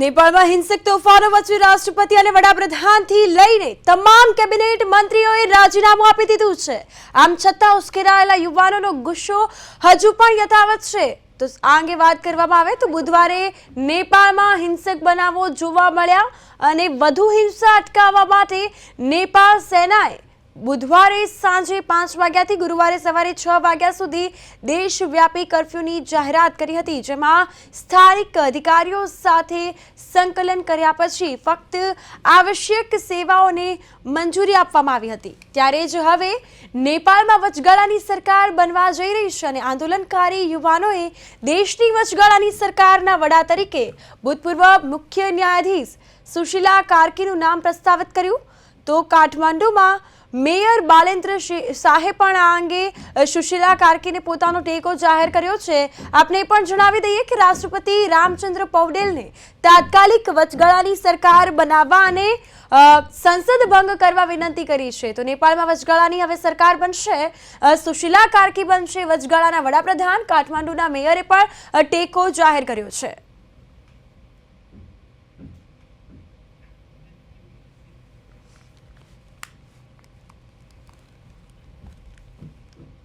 નેપાળમાં હિંસક તોફાનો વચ્ચે રાષ્ટ્રપતિ અને વડાપ્રધાનથી લઈને તમામ કેબિનેટ મંત્રીઓએ રાજીનામું આપી દીધું છે. આમ છતાં ઉશ્કેરાયેલા યુવાનોનો ગુસ્સો હજુ પણ યથાવત છે. તો આ અંગે વાત કરવામાં આવે તો બુધવારે નેપાળમાં હિંસક બનાવો જોવા મળ્યા અને વધુ હિંસા અટકાવવા માટે નેપાળ સેનાએ બુધવારે સાંજે પાંચ વાગ્યાથી ગુરુવારે સવારે છ વાગ્યા સુધી દેશવ્યાપી કરફ્યુની જાહેરાત કરી હતી, જેમાં સ્થાનિક અધિકારીઓ સાથે સંકલન કર્યા પછી ફક્ત આવશ્યક સેવાઓને મંજૂરી આપવામાં આવી હતી. ત્યારે જ હવે નેપાળમાં વચગાળાની સરકાર બનવા જઈ રહી છે અને આંદોલનકારી યુવાનોએ દેશની વચગાળાની સરકારના વડા તરીકે ભૂતપૂર્વ મુખ્ય ન્યાયાધીશ સુશીલા કાર્કીનું નામ પ્રસ્તાવિત કર્યું. તો કાઠમાંડુમાં મેયર બાલેન્દ્ર શાહે પણ આ અંગે સુશીલા કાર્કીને પોતાનો ટેકો જાહેર કર્યો છે. આપને પણ જણાવી દઈએ કે રાષ્ટ્રપતિ રામચંદ્ર પૌડેલને તાત્કાલિક વચગાળાની સરકાર બનાવવા અને સંસદ ભંગ કરવા વિનંતી કરી છે. તો નેપાળમાં વચગાળાની હવે સરકાર બનશે સુશીલા કાર્કી બનશે વચગાળાના વડાપ્રધાન. કાઠમાંડુના મેયરે પણ ટેકો જાહેર કર્યો છે.